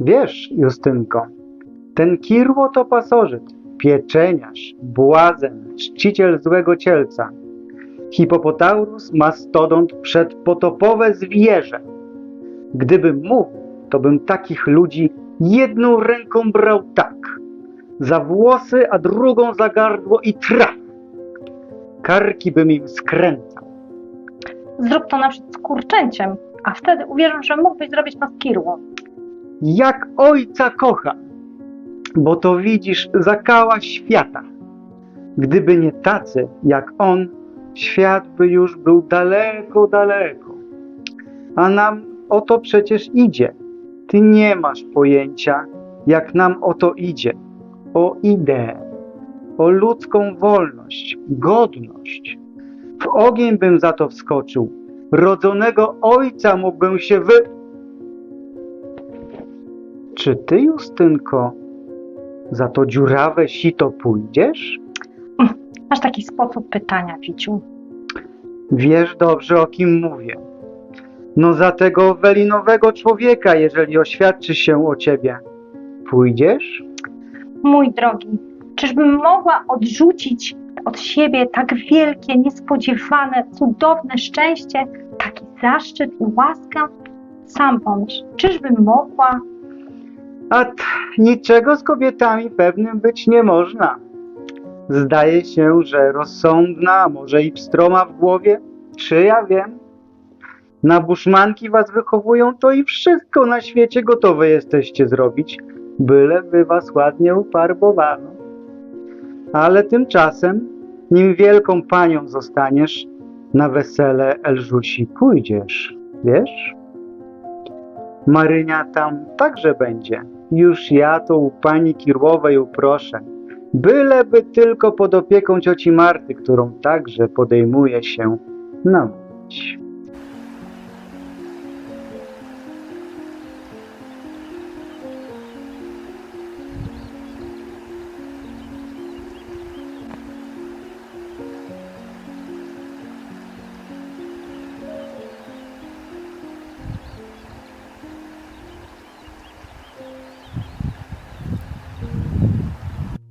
Wiesz, Justynko, ten Kirło to pasożyt, pieczeniarz, błazen, czciciel złego cielca. Hipopotaurus mastodont przedpotopowe zwierzę. Gdybym mógł, to bym takich ludzi jedną ręką brał tak, za włosy, a drugą za gardło i traf. Karki bym im skręcał. Zrób to na przykład z kurczęciem, a wtedy uwierzę, że mógłbyś zrobić kirłą. Jak ojca kocham, bo to widzisz zakała świata. Gdyby nie tacy jak on, świat by już był daleko, daleko. A nam o to przecież idzie. Ty nie masz pojęcia, jak nam o to idzie. O ideę, o ludzką wolność, godność. W ogień bym za to wskoczył. Rodzonego ojca mógłbym się wy... Czy ty, Justynko, za to dziurawe sito pójdziesz? Masz taki sposób pytania, Wiciu. Wiesz dobrze, o kim mówię. No za tego welinowego człowieka, jeżeli oświadczy się o ciebie. Pójdziesz? Mój drogi, czyżbym mogła odrzucić od siebie tak wielkie, niespodziewane, cudowne szczęście, taki zaszczyt i łaskę? Sam pomyśl, czyżbym mogła? A niczego z kobietami pewnym być nie można. Zdaje się, że rozsądna, może i pstroma w głowie, czy ja wiem. Na buszmanki was wychowują, to i wszystko na świecie gotowe jesteście zrobić, byleby was ładnie ufarbowano. Ale tymczasem, nim wielką panią zostaniesz, na wesele Elżusi pójdziesz, wiesz? Marynia tam także będzie. Już ja to u pani Kirłowej uproszę. Byleby tylko pod opieką cioci Marty, którą także podejmuje się namówić.